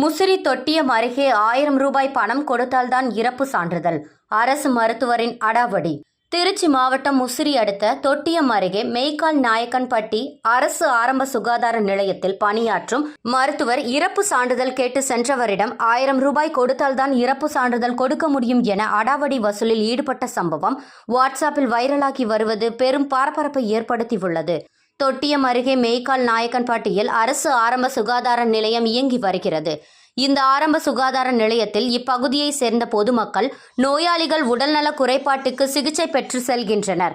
முசிறி தொட்டியம் அருகே ஆயிரம் ரூபாய் பணம் கொடுத்தால்தான் இறப்பு சான்றிதழ். அரசு மருத்துவரின் அடாவடி. திருச்சி மாவட்டம் முசிறி அடுத்த தொட்டியம் அருகே மெய்க்கால் நாயக்கன்பட்டி அரசு ஆரம்ப சுகாதார நிலையத்தில் பணியாற்றும் மருத்துவர் இறப்பு சான்றிதழ் கேட்டு சென்றவரிடம் ஆயிரம் ரூபாய் கொடுத்தால்தான் இறப்பு சான்றிதழ் கொடுக்க முடியும் என அடாவடி வசூலில் ஈடுபட்ட சம்பவம் வாட்ஸ்அப்பில் வைரலாகி வருவது பெரும் பரபரப்பை ஏற்படுத்தியுள்ளது. தொட்டியம் அருகே மேய்க்கால் நாயக்கன்பட்டியில் அரசு ஆரம்ப சுகாதார நிலையம் இயங்கி வருகிறது. இந்த ஆரம்ப சுகாதார நிலையத்தில் இப்பகுதியை சேர்ந்த பொதுமக்கள் நோயாளிகள் உடல்நல குறைபாட்டுக்கு சிகிச்சை பெற்று செல்கின்றனர்.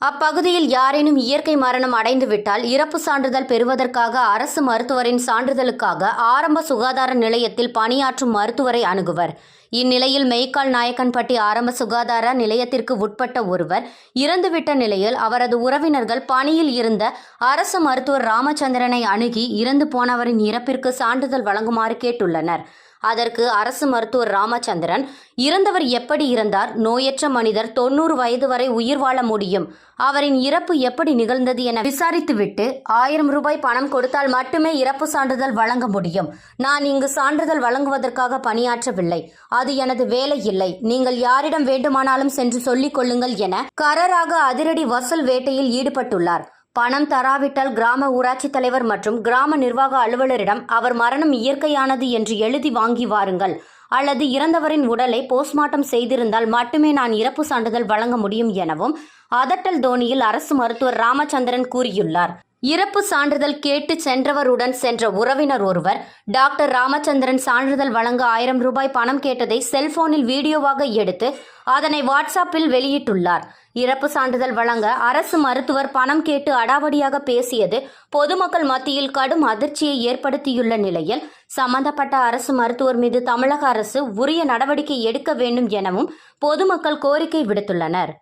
அப்பகுதியில் யாரேனும் இயற்கை மரணம் அடைந்துவிட்டால் இறப்பு சான்றிதழ் பெறுவதற்காக அரசு மருத்துவரின் சான்றிதழுக்காக ஆரம்ப சுகாதார நிலையத்தில் பணியாற்றும் மருத்துவரை அணுகுவர். இந்நிலையில் மெய்க்கால் நாயக்கன்பட்டி ஆரம்ப சுகாதார நிலையத்திற்கு உட்பட்ட ஒருவர் இறந்துவிட்ட நிலையில் அவரது உறவினர்கள் பணியில் இருந்த அரசு மருத்துவர் ராமச்சந்திரனை அணுகி இறந்து போனவரின் இறப்பிற்கு சான்றிதழ் வழங்குமாறு கேட்டுள்ளனர். அதற்கு அரசு மருத்துவர் ராமச்சந்திரன் இறந்தவர் எப்படி இறந்தார் நோயற்ற மனிதர் தொண்ணூறு வயது வரை உயிர் வாழ முடியும். அவரின் இறப்பு எப்படி நிகழ்ந்தது என விசாரித்துவிட்டு ஆயிரம் ரூபாய் பணம் கொடுத்தால் மட்டுமே இறப்பு சான்றிதழ் வழங்க முடியும். நான் இங்கு சான்றிதழ் வழங்குவதற்காக பணியாற்றவில்லை. அது எனது வேலை இல்லை. நீங்கள் யாரிடம் வேண்டுமானாலும் சென்று சொல்லிக் கொள்ளுங்கள் என கரராக அதிரடி வசூல் வேட்டையில் ஈடுபட்டுள்ளார். பணம் தராவிட்டால் கிராம ஊராட்சி தலைவர் மற்றும் கிராம நிர்வாக அலுவலரிடம் அவர் மரணம் இயற்கையானது என்று எழுதி வாங்கி வாருங்கள். அல்லது இறந்தவரின் உடலை போஸ்ட்மார்ட்டம் செய்திருந்தால் மட்டுமே நான் இறப்பு சான்றிதழ் வழங்க முடியும் எனவும் அதட்டல் தோனியில் அரசு மருத்துவர் ராமச்சந்திரன் கூறியுள்ளார். இறப்பு சான்றிதழ் கேட்டு சென்றவருடன் சென்ற உறவினர் ஒருவர் டாக்டர் ராமச்சந்திரன் சான்றிதழ் வழங்க ஆயிரம் ரூபாய் பணம் கேட்டதை செல்போனில் வீடியோவாக எடுத்து அதனை வாட்ஸ்அப்பில் வெளியிட்டுள்ளார். இறப்பு சான்றிதழ் வழங்க அரசு மருத்துவர் பணம் கேட்டு அடாவடியாக பேசியது பொதுமக்கள் மத்தியில் கடும் அதிர்ச்சியை ஏற்படுத்தியுள்ள நிலையில் சம்பந்தப்பட்ட அரசு மருத்துவர் மீது தமிழக அரசு உரிய நடவடிக்கை எடுக்க வேண்டும் எனவும் பொதுமக்கள் கோரிக்கை விடுத்துள்ளனர்.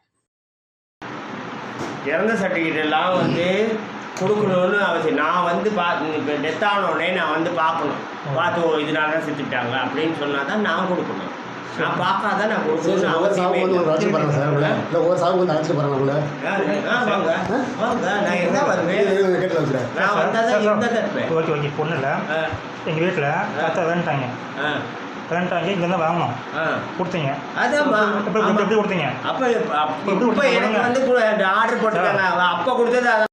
இறந்த சர்டிஃபிகேட் எல்லாம் வந்து கொடுக்கணும்னு அவசியம். நான் வந்து பா இப்போ டெத் ஆனோடனே நான் வந்து பார்க்கணும். பார்த்து ஓ இதனால தான் செத்துட்டாங்க அப்படின்னு சொன்னால் தான் நான் கொடுக்கணும். நான் பார்க்காத நான் ஒரு அழைச்சிட்டு போகிறாங்க சார் உங்களை இல்லை ஒவ்வொரு சாவு வந்து அழைச்சிட்டு யாரு? ஆ, வாங்க. வாங்க. நான் எங்கே வருவேன்? கேட்டு வச்சுறேன் நான் வந்தால் தான் தருவேன் ஓகே ஓகே பொண்ணு இல்லை. ஆ. எங்கள் வீட்டில் தாத்தா வேண்டாங்க. ஆ. வேண்டாங்க இங்கேருந்து வாங்கணும். ஆ. கொடுத்தீங்க. அதான்மா எப்படி கொடுத்தீங்க? அப்போ அப்போ எனக்கு வந்து ஆர்டர் போட்டுருக்காங்க அப்போ கொடுத்தது